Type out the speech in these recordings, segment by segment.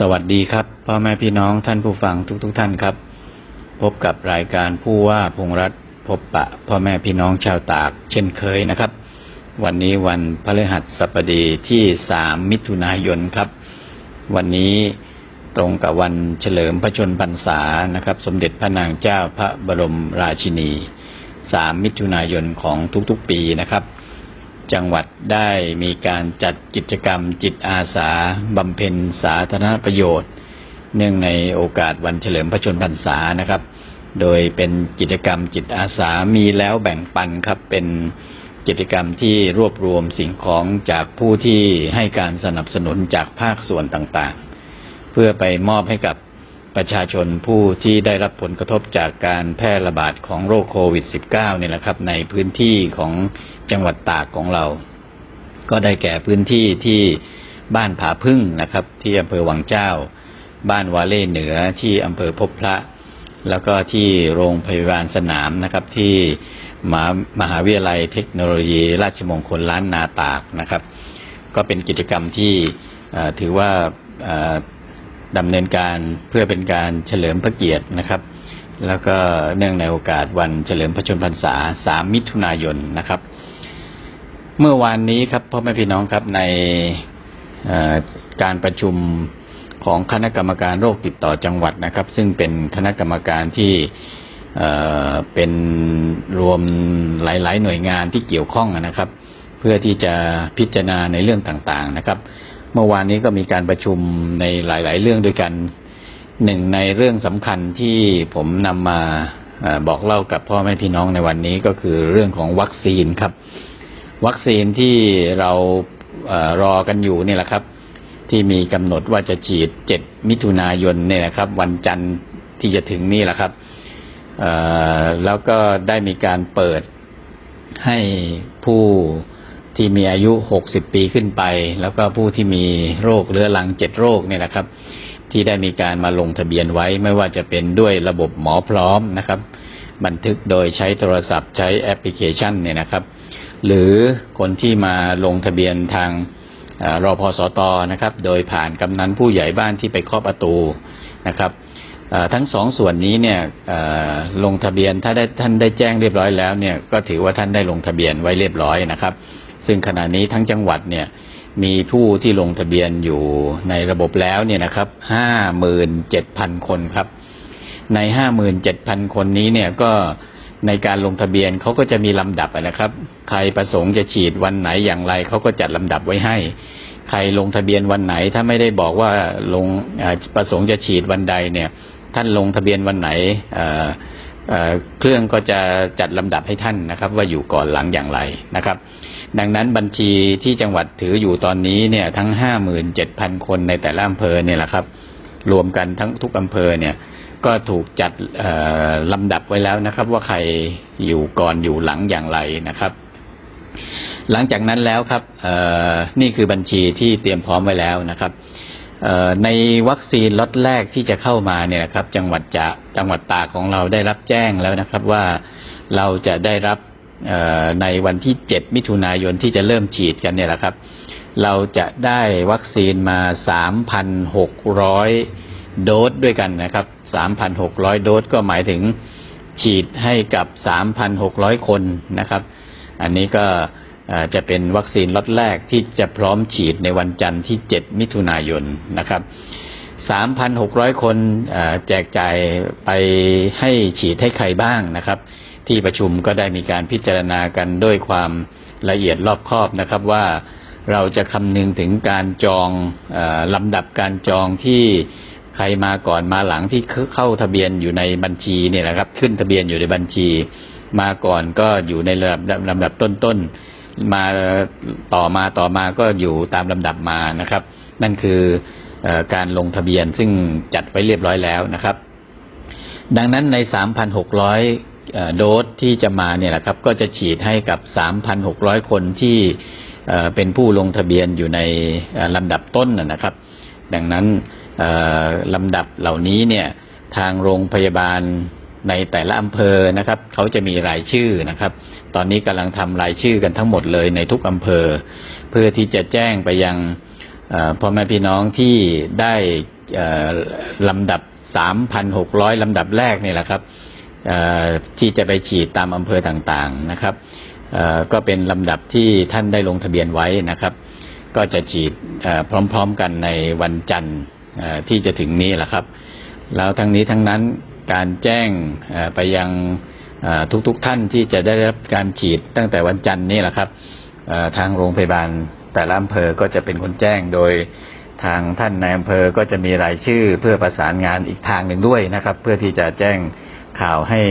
สวัสดีครับพ่อแม่พี่น้องท่านผู้ฟังทุกๆทท่านครับ พบกับรายการผู้ว่าพงรัฐพบปะพ่อแม่พี่น้องชาวตาก เช่นเคยนะครับ วันนี้วันพฤหัสบดีที่สามมิถุนายนครับ วันนี้ตรงกับวันเฉลิมพระชนพรรษานะครับ สมเด็จพระนางเจ้าพระบรมราชินีสามมิถุนายนของทุกๆปีนะครับ จังหวัดได้มีการจัดกิจกรรมจิตอาสาบำเพ็ญสาธารณประโยชน์ เนื่องในโอกาสวันเฉลิมพระชนมพรรษานะครับ โดยเป็นกิจกรรมจิตอาสามีแล้วแบ่งปันครับเป็นกิจกรรมที่รวบรวมสิ่งของจากผู้ที่ให้การสนับสนุนจากภาคส่วนต่างๆ เพื่อไปมอบให้กับ ประชาชนผู้ที่ได้รับผลกระทบจากการแพร่ระบาดของโรคโควิด -19 นี่แหละครับ ในพื้นที่ของจังหวัดตากของเรา ก็ได้แก่พื้นที่ที่บ้านผาพึ่งนะครับ ที่อำเภอวังเจ้า บ้านวาเล่เหนือที่อำเภอพบพระ แล้วก็ที่โรงพยาบาลสนามนะครับที่มหามหาวิทยาลัยเทคโนโลยี ราชมงคลล้านนาตากนะครับ ก็เป็นกิจกรรมที่ถือว่า ดำเนินการเพื่อเป็นการเฉลิมพระเกียรตินะครับ แล้วก็เนื่องในโอกาสวันเฉลิมพระชนมพรรษา 3 มิถุนายนนะครับ เมื่อวานนี้ครับพ่อแม่พี่น้องครับในการประชุมของคณะกรรมการโรคติดต่อจังหวัดนะครับ ซึ่งเป็นคณะกรรมการที่เป็นรวมหลาย ๆ หน่วยงานที่เกี่ยวข้องนะครับ เพื่อที่จะพิจารณาในเรื่องต่างๆนะครับ เมื่อวานนี้ก็มีการประชุมในหลาย ๆ เรื่องด้วยกันหนึ่งในเรื่องสำคัญที่ผมนำมาบอกเล่ากับพ่อแม่พี่น้องในวันนี้ก็คือเรื่องของวัคซีนครับ วัคซีนที่เรารอกันอยู่นี่แหละครับ ที่มีกำหนดว่าจะฉีด 7 มิถุนายนเนี่ยนะครับ วันจันทร์ที่จะถึงนี่แหละครับแล้วก็ได้มีการเปิดให้ผู้ ที่มีอายุ 60 ปีขึ้นไป แล้วก็ผู้ที่มีโรคเรื้อรัง7โรคเนี่ยนะครับ ที่ได้มีการมาลงทะเบียนไว้ไม่ว่าจะเป็นด้วยระบบหมอพร้อมนะครับ บันทึกโดยใช้โทรศัพท์ใช้แอปพลิเคชันเนี่ยนะครับ หรือคนที่มาลงทะเบียนทางอ่อรอพสตนะครับ โดยผ่านกำนันผู้ใหญ่บ้านที่ไปเคาะประตูนะครับทั้งสองส่วนนี้เนี่ยลงทะเบียนถ้าได้ท่านได้แจ้งเรียบร้อยแล้วเนี่ยก็ถือว่าท่านได้ลงทะเบียนไว้เรียบร้อยนะครับ ซึ่งขณะนี้ทั้งจังหวัดเนี่ยมีผู้ที่ลงทะเบียนอยู่ในระบบแล้วเนี่ยนะครับห้าหมื่นเจ็ดพันคนครับ ในห้าหมื่นเจ็ดพันคนนี้เนี่ยก็ในการลงทะเบียนเขาก็จะมีลำดับนะครับ ใครประสงค์จะฉีดวันไหนอย่างไรเขาก็จัดลำดับไว้ให้ ใครลงทะเบียนวันไหนถ้าไม่ได้บอกว่าลงประสงค์จะฉีดวันใดเนี่ย ท่านลงทะเบียนวันไหน เครื่องก็จะจัดลำดับให้ท่านนะครับ ว่าอยู่ก่อนหลังอย่างไรนะครับ ดังนั้นบัญชีที่จังหวัดถืออยู่ตอนนี้เนี่ยทั้งห้าหมื่นเจ็ดพันคนในแต่ละอำเภอเนี่ยแหละครับ รวมกันทั้งทุกอำเภอเนี่ยก็ถูกจัดลำดับไว้แล้วนะครับ ว่าใครอยู่ก่อนอยู่หลังอย่างไรนะครับ หลังจากนั้นแล้วครับนี่คือบัญชีที่เตรียมพร้อมไว้แล้วนะครับ ในวัคซีนล็อตแรกที่จะเข้ามาเนี่ยครับ จังหวัดจะจังหวัดตากของเราได้รับแจ้งแล้วนะครับว่าเราจะได้รับในวันที่ 7 มิถุนายนที่จะเริ่มฉีดกันเนี่ยแหละครับ เราจะได้วัคซีนมา 3,600 โดสด้วยกันนะครับ 3,600 โดสก็หมายถึงฉีดให้กับ 3,600 คนนะครับ อันนี้ก็ จะเป็นวัคซีนล็อตแรกที่จะพร้อมฉีดในวันจันทร์ที่ 7 มิถุนายนนะครับ 3,600 คนเอ่อแจกจ่ายไปให้ฉีดให้ใครบ้างนะครับ ที่ประชุมก็ได้มีการพิจารณากันด้วยความละเอียดรอบคอบนะครับว่าเราจะคำนึงถึงการจองออลำดับการจองที่ใครมาก่อนมาหลังที่เข้าทะเบียนอยู่ในบัญชีเนี่ยนะครับ ขึ้นทะเบียนอยู่ในบัญชี มาก่อนก็อยู่ในระดับลำดับต้นๆ มาต่อมาต่อมาก็อยู่ตามลำดับมานะครับ นั่นคืออการลงทะเบียนซึ่งจัดไว้เรียบร้อยแล้วนะครับ ดังนั้นใน 3,600 โดสที่จะมาเนี่ยแหละครับ ก็จะฉีดให้กับ 3,600 คนที่เป็นผู้ลงทะเบียนอยู่ในลำดับต้นนะครับ ดังนั้นลำดับเหล่านี้เนี่ยทางโรงพยาบาล ในแต่ละอำเภอนะครับเขาจะมีรายชื่อนะครับ ตอนนี้กำลังทำรายชื่อกันทั้งหมดเลยในทุกอำเภอ เพื่อที่จะแจ้งไปยังพ่อแม่พี่น้องที่ได้ลำดับ 3,600 ลำดับแรกนี่แหละครับที่จะไปฉีดตามอำเภอต่างๆนะครับก็เป็นลำดับที่ท่านได้ลงทะเบียนไว้นะครับ ก็จะฉีดพร้อมๆกันในวันจันทร์ที่จะถึงนี้แหละครับ แล้วทั้งนี้ทั้งนั้น การแจ้งไปยังทุกๆท่านที่จะได้รับการฉีดตั้งแต่วันจันทร์นี่แหละครับทางโรงพยาบาลแต่ละอำเภอก็จะเป็นคนแจ้งโดยทางท่านในอำเภอก็จะมีรายชื่อเพื่อประสานงานอีกทางหนึ่งด้วยนะครับ เพื่อที่จะแจ้งข่าวให้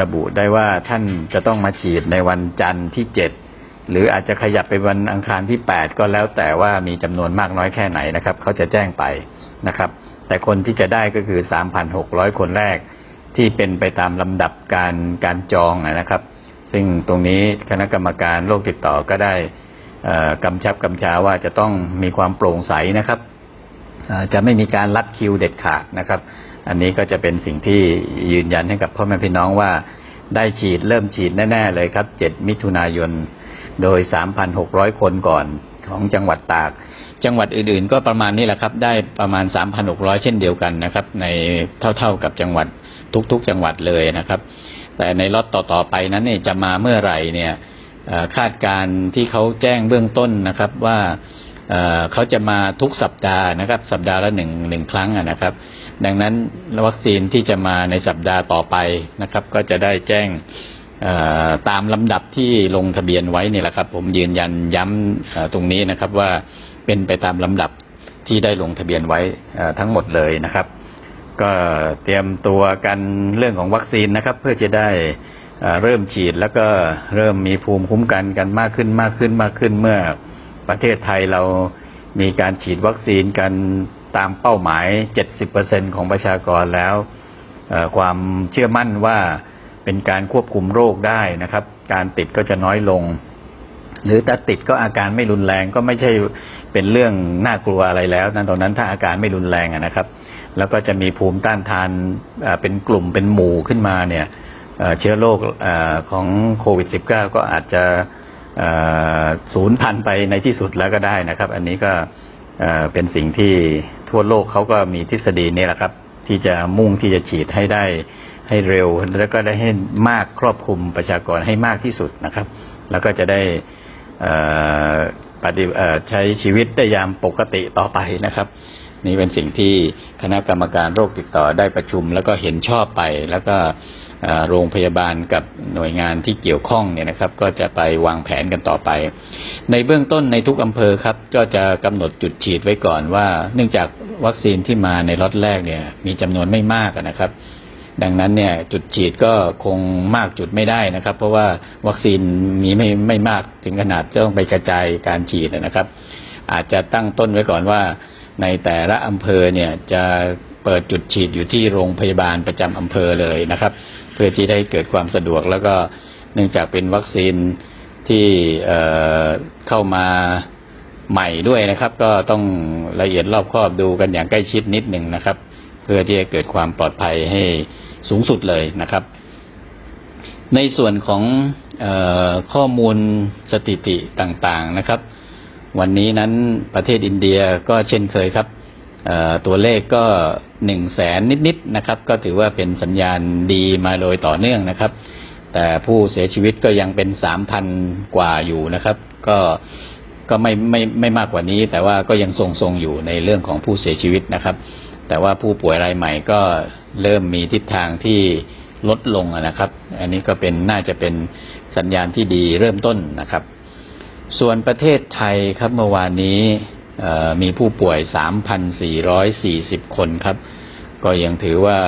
ระบุได้ว่าท่านจะต้องมาฉีดในวันจันทร์ที่เจ็ด หรืออาจจะขยับไปวันอังคารที่ 8 ก็แล้วแต่ว่ามีจำนวนมากน้อยแค่ไหนนะครับเขาจะแจ้งไปนะครับ แต่คนที่จะได้ก็คือ 3,600 คนแรก ที่เป็นไปตามลำดับการการจองนะครับ ซึ่งตรงนี้คณะกรรมการโรคติดต่อก็ได้เอ่อกำชับกำชาว่าจะต้องมีความโปร่งใสนะครับจะไม่มีการลัดคิวเด็ดขาดนะครับ อันนี้ก็จะเป็นสิ่งที่ยืนยันให้กับพ่อแม่พี่น้องว่าได้ฉีดเริ่มฉีดแน่ ๆ เลยครับ 7 มิถุนายน โดย 3,600 คนก่อนของจังหวัดตาก จังหวัดอื่นๆ ก็ประมาณนี้แหละครับ ได้ประมาณ 3,600 เช่นเดียวกันนะครับ ในเท่าๆกับจังหวัดทุกๆ จังหวัดเลยนะครับ แต่ในล็อตต่อๆไปนั้นเนี่ยจะมาเมื่อไหร่เนี่ยคาดการณ์ที่เขาแจ้งเบื้องต้นนะครับว่าเขาจะมาทุกสัปดาห์นะครับ สัปดาห์ละหนึ่งหนึ่งครั้งนะครับ ดังนั้นวัคซีนที่จะมาในสัปดาห์ต่อไปนะครับ ก็จะได้แจ้ง ตามลำดับที่ลงทะเบียนไว้นี่แหละครับ ผมยืนยันย้ำตรงนี้นะครับว่าเป็นไปตามลำดับที่ได้ลงทะเบียนไว้ทั้งหมดเลยนะครับ ก็เตรียมตัวกันเรื่องของวัคซีนนะครับ เพื่อจะได้เริ่มฉีดแล้วก็เริ่มมีภูมิคุ้มกันกันมากขึ้นมากขึ้นมากขึ้นเมื่อประเทศไทยเรามีการฉีดวัคซีนกันตามเป้าหมาย 70%ของประชากรแล้วความเชื่อมั่นว่า เป็นการควบคุมโรคได้นะครับ การติดก็จะน้อยลง หรือถ้าติดก็อาการไม่รุนแรงก็ไม่ใช่เป็นเรื่องน่ากลัวอะไรแล้วนั่นตรงนั้นถ้าอาการไม่รุนแรงนะครับ แล้วก็จะมีภูมิต้านทานเป็นกลุ่มเป็นหมู่ขึ้นมาเนี่ยเชื้อโรคของโควิด -19 ก็อาจจะศูนย์พันไปในที่สุดแล้วก็ได้นะครับ อันนี้ก็เป็นสิ่งที่ทั่วโลกเขาก็มีทฤษฎีนี้แหละครับ ที่จะมุ่งที่จะฉีดให้ได้ ให้เร็ว แล้วก็ได้ให้มากครอบคลุมประชากรให้มากที่สุดนะครับ แล้วก็จะได้ปฏิใช้ชีวิตได้ยามปกติต่อไปนะครับ นี่เป็นสิ่งที่คณะกรรมการโรคติดต่อได้ประชุม แล้วก็เห็นชอบไป แล้วก็โรงพยาบาลกับหน่วยงานที่เกี่ยวข้องเนี่ยนะครับ ก็จะไปวางแผนกันต่อไป ในเบื้องต้นในทุกอำเภอครับ ก็จะกำหนดจุดฉีดไว้ก่อนว่า เนื่องจากวัคซีนที่มาในล็อตแรกเนี่ยมีจำนวนไม่มากนะครับ ดังนั้นเนี่ยจุดฉีดก็คงมากจุดไม่ได้นะครับ เพราะว่าวัคซีนมีไม่ไม่มากถึงขนาดจะต้องไปกระจายการฉีดนะครับ อาจจะตั้งต้นไว้ก่อนว่า ในแต่ละอำเภอเนี่ยจะเปิดจุดฉีดอยู่ที่โรงพยาบาลประจำอำเภอเลยนะครับ เพื่อที่ได้เกิดความสะดวกแล้วก็เนื่องจากเป็นวัคซีนที่เเข้ามาใหม่ด้วยนะครับ ก็ต้องละเอียดรอบคอบดูกันอย่างใกล้ชิดนิดหนึ่งนะครับ เพื่อที่จะเกิดความปลอดภัยให้ สูงสุดเลยนะครับ ในส่วนของออข้อมูลสถิติต่างๆนะครับ วันนี้นั้นประเทศอินเดียก็เช่นเคยครับตัวเลขก็หนึ่งแสนนิดๆนะครับ ก็ถือว่าเป็นสัญญาณดีมาโดยต่อเนื่องนะครับ แต่ผู้เสียชีวิตก็ยังเป็นสามพันกว่าอยู่นะครับ ก็ก็ไม่ไม่ไม่มากกว่านี้ แต่ว่าก็ยังทรงๆอยู่ในเรื่องของผู้เสียชีวิตนะครับ แต่ว่าผู้ป่วยรายใหม่ก็เริ่มมีทิศทางที่ลดลงนะครับ อันนี้ก็เป็นน่าจะเป็นสัญญาณที่ดีเริ่มต้นนะครับ ส่วนประเทศไทยครับเมื่อวานนี้มีผู้ป่วย 3,440 คนครับ ก็ยังถือว่า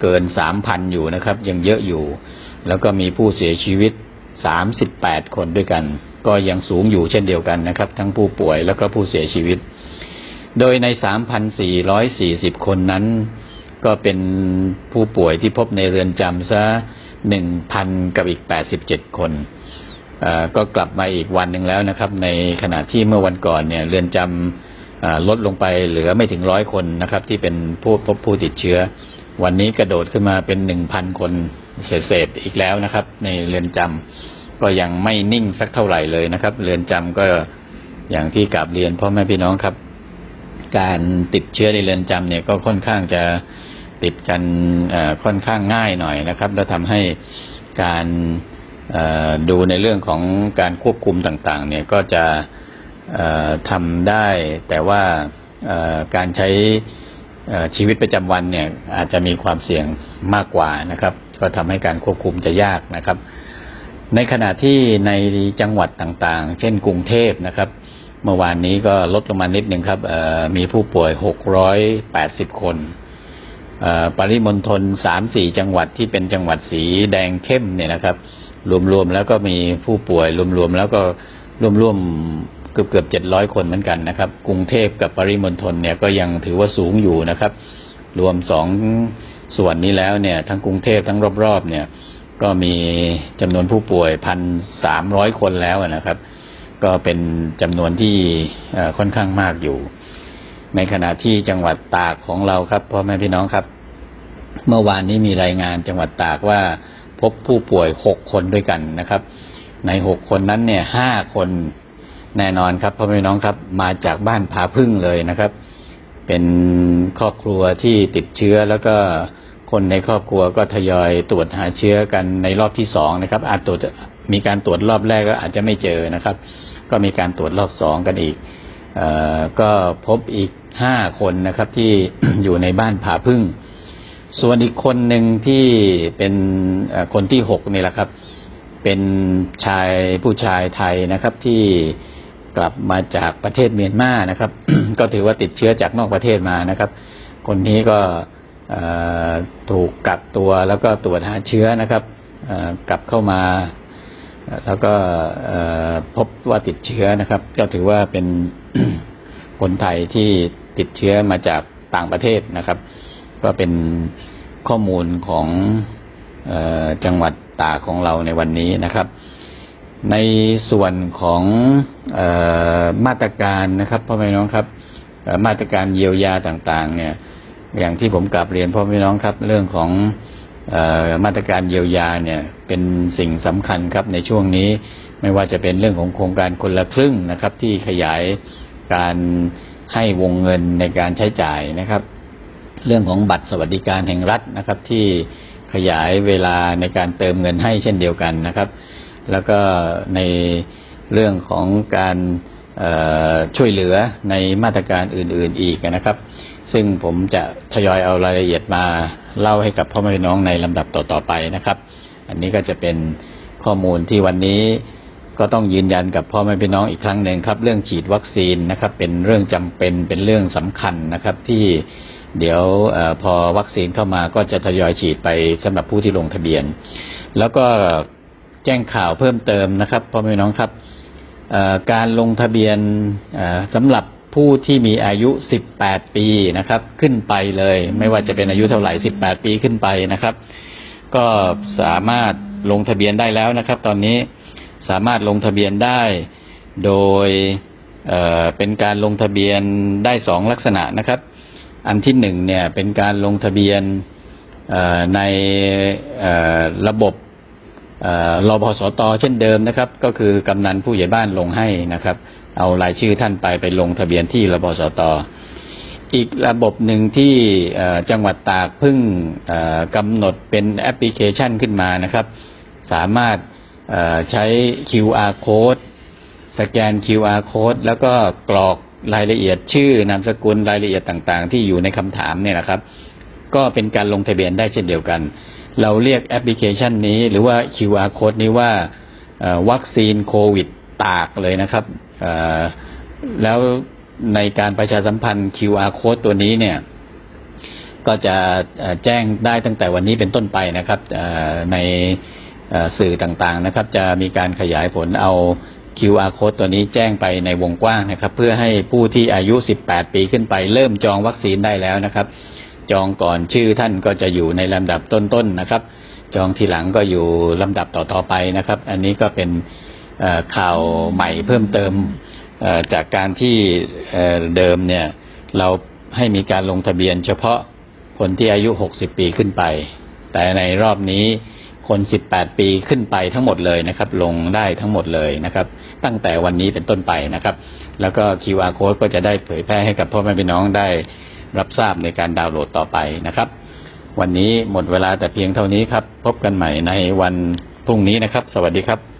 เกิน 3,000 อยู่นะครับ ยังเยอะอยู่ แล้วก็มีผู้เสียชีวิต 38 คนด้วยกัน ก็ยังสูงอยู่เช่นเดียวกันนะครับ ทั้งผู้ป่วยแล้วก็ผู้เสียชีวิต โดยใน 3,440 คนนั้น ก็เป็นผู้ป่วยที่พบในเรือนจำซะ 1,000 กับอีก 87 คนเอ่อก็กลับมาอีกวันหนึ่งแล้วนะครับ ในขณะที่เมื่อวันก่อนเนี่ยเรือนจำลดลงไปเหลือไม่ถึงร้อยคนนะครับ ที่เป็นผู้พบผู้ติดเชื้อ วันนี้กระโดดขึ้นมาเป็น 1,000 คนเศษๆอีกแล้วนะครับ ในเรือนจำก็ยังไม่นิ่งสักเท่าไหร่เลยนะครับ เรือนจำก็อย่างที่กราบเรียนพ่อแม่พี่น้องครับ การติดเชื้อในเรือนจำเนี่ยก็ค่อนข้างจะติดกันค่อนข้างง่ายหน่อยนะครับ แล้วทำให้การดูในเรื่องของการควบคุมต่างๆ เนี่ยก็จะทำได้ แต่ว่าการใช้ชีวิตประจำวันเนี่ยอาจจะมีความเสี่ยงมากกว่านะครับ ก็ทำให้การควบคุมจะยากนะครับ ในขณะที่ในจังหวัดต่างๆ เช่นกรุงเทพนะครับ เมื่อวานนี้ก็ลดลงมานิดหนึ่งครับมีผู้ป่วย 680 คนปริมณฑล3-4จังหวัดที่เป็นจังหวัดสีแดงเข้มเนี่ยนะครับ รวมๆแล้วก็มีผู้ป่วยรวมๆแล้วก็ร่วมๆเกือบเกือบ700คนเหมือนกันนะครับ กรุงเทพกับปริมณฑลเนี่ยก็ยังถือว่าสูงอยู่นะครับ รวมสองส่วนนี้แล้วเนี่ย ทั้งกรุงเทพทั้งรอบๆเนี่ย ก็มีจำนวนผู้ป่วยพันสามร้อยคนแล้วนะครับ ก็เป็นจำนวนที่ค่อนข้างมากอยู่ ในขณะที่จังหวัดตากของเราครับพ่อแม่พี่น้องครับ เมื่อวานนี้มีรายงานจังหวัดตากว่าพบผู้ป่วยหกคนด้วยกันนะครับ ในหกคนนั้นเนี่ยห้าคนแน่นอนครับพ่อแม่พี่น้องครับ มาจากบ้านผาพึ่งเลยนะครับ เป็นครอบครัวที่ติดเชื้อแล้วก็คนในครอบครัวก็ทยอยตรวจหาเชื้อกันในรอบที่สองนะครับ อาจตรวจมีการตรวจรอบแรกก็อาจจะไม่เจอนะครับ ก็มีการตรวจรอบสองกันอีกออก็พบอีกห้าคนนะครับที่อยู่ในบ้านผาพึ่ง ส่วนอีกคนหนึ่งที่เป็นคนที่หกนี่แหละครับ เป็นชายผู้ชายไทยนะครับที่กลับมาจากประเทศเมียนมานะครับ ก็ถือว่าติดเชื้อจากนอกประเทศมานะครับ คนนี้ก็ถูกกักตัวแล้วก็ตรวจหาเชื้อนะครับกลับเข้ามา แล้วก็พบว่าติดเชื้อนะครับ ก็ถือว่าเป็นคนไทยที่ติดเชื้อมาจากต่างประเทศนะครับ ก็เป็นข้อมูลของออจังหวัดตากของเราในวันนี้นะครับ ในส่วนของออมาตรการนะครับพ่อแม่น้องครับมาตรการเยียวยาต่างๆ เนี่ย อย่างที่ผมกลับเรียนพ่อแม่น้องครับ เรื่องของ มาตรการเยียวยาเนี่ยเป็นสิ่งสำคัญครับในช่วงนี้ไม่ว่าจะเป็นเรื่องของโครงการคนละครึ่งนะครับ ที่ขยายการให้วงเงินในการใช้จ่ายนะครับ เรื่องของบัตรสวัสดิการแห่งรัฐนะครับ ที่ขยายเวลาในการเติมเงินให้เช่นเดียวกันนะครับ แล้วก็ในเรื่องของการ ช่วยเหลือในมาตรการอื่นๆอีกนะครับ ซึ่งผมจะทยอยเอารายละเอียดมาเล่าให้กับพ่อแม่พี่น้องในลำดับต่อๆไปนะครับ อันนี้ก็จะเป็นข้อมูลที่วันนี้ก็ต้องยืนยันกับพ่อแม่พี่น้องอีกครั้งหนึ่งครับ เรื่องฉีดวัคซีนนะครับ เป็นเรื่องจำเป็นเป็นเรื่องสำคัญนะครับที่เดี๋ยวอพอวัคซีนเข้ามาก็จะทยอยฉีดไปสำหรับผู้ที่ลงทะเบียน แล้วก็แจ้งข่าวเพิ่มเติมนะครับพ่อแม่พี่น้องครับ การลงทะเบียนสำหรับผู้ที่มีอายุ 18 ปีนะครับ ขึ้นไปเลย ไม่ว่าจะเป็นอายุเท่าไหร่ 18 ปีขึ้นไปนะครับ ก็สามารถลงทะเบียนได้แล้วนะครับ ตอนนี้สามารถลงทะเบียนได้โดยเเป็นการลงทะเบียนได้สองลักษณะนะครับ อันที่หนึ่งเนี่ยเป็นการลงทะเบียนในระบบ เอ่อรบสตเช่นเดิมนะครับ ก็คือกำนันผู้ใหญ่บ้านลงให้นะครับ เอารายชื่อท่านไปไปลงทะเบียนที่รบสตอีกระบบหนึ่งที่จังหวัดตากเพิ่งกำหนดเป็นแอปพลิเคชันขึ้นมานะครับ สามารถใช้ QR code สแกน QR code แล้วก็กรอกรายละเอียดชื่อนามสกุลรายละเอียดต่างๆ ที่อยู่ในคำถามเนี่ยนะครับ ก็เป็นการลงทะเบียนได้เช่นเดียวกัน เราเรียกแอปพลิเคชันนี้หรือว่า QR code นี้ว่าวัคซีนโควิดตากเลยนะครับแล้วในการประชาสัมพันธ์ QR code ตัวนี้เนี่ยก็จะแจ้งได้ตั้งแต่วันนี้เป็นต้นไปนะครับในสื่อต่างๆนะครับ จะมีการขยายผลเอา QR code ตัวนี้แจ้งไปในวงกว้างนะครับ เพื่อให้ผู้ที่อายุ 18 ปีขึ้นไป เริ่มจองวัคซีนได้แล้วนะครับ จองก่อนชื่อท่านก็จะอยู่ในลำดับต้นๆนะครับ จองทีหลังก็อยู่ลำดับต่อๆไปนะครับ อันนี้ก็เป็นข่าวใหม่เพิ่มเติมจากการที่เอ่อเดิมเนี่ยเราให้มีการลงทะเบียนเฉพาะคนที่อายุ 60 ปีขึ้นไป แต่ในรอบนี้คน 18 ปีขึ้นไปทั้งหมดเลยนะครับ ลงได้ทั้งหมดเลยนะครับ ตั้งแต่วันนี้เป็นต้นไปนะครับ แล้วก็ QR code ก็จะได้เผยแพร่ให้กับพ่อแม่พี่น้องได้ รับทราบในการดาวน์โหลดต่อไปนะครับ วันนี้หมดเวลาแต่เพียงเท่านี้ครับ พบกันใหม่ในวันพรุ่งนี้นะครับ สวัสดีครับ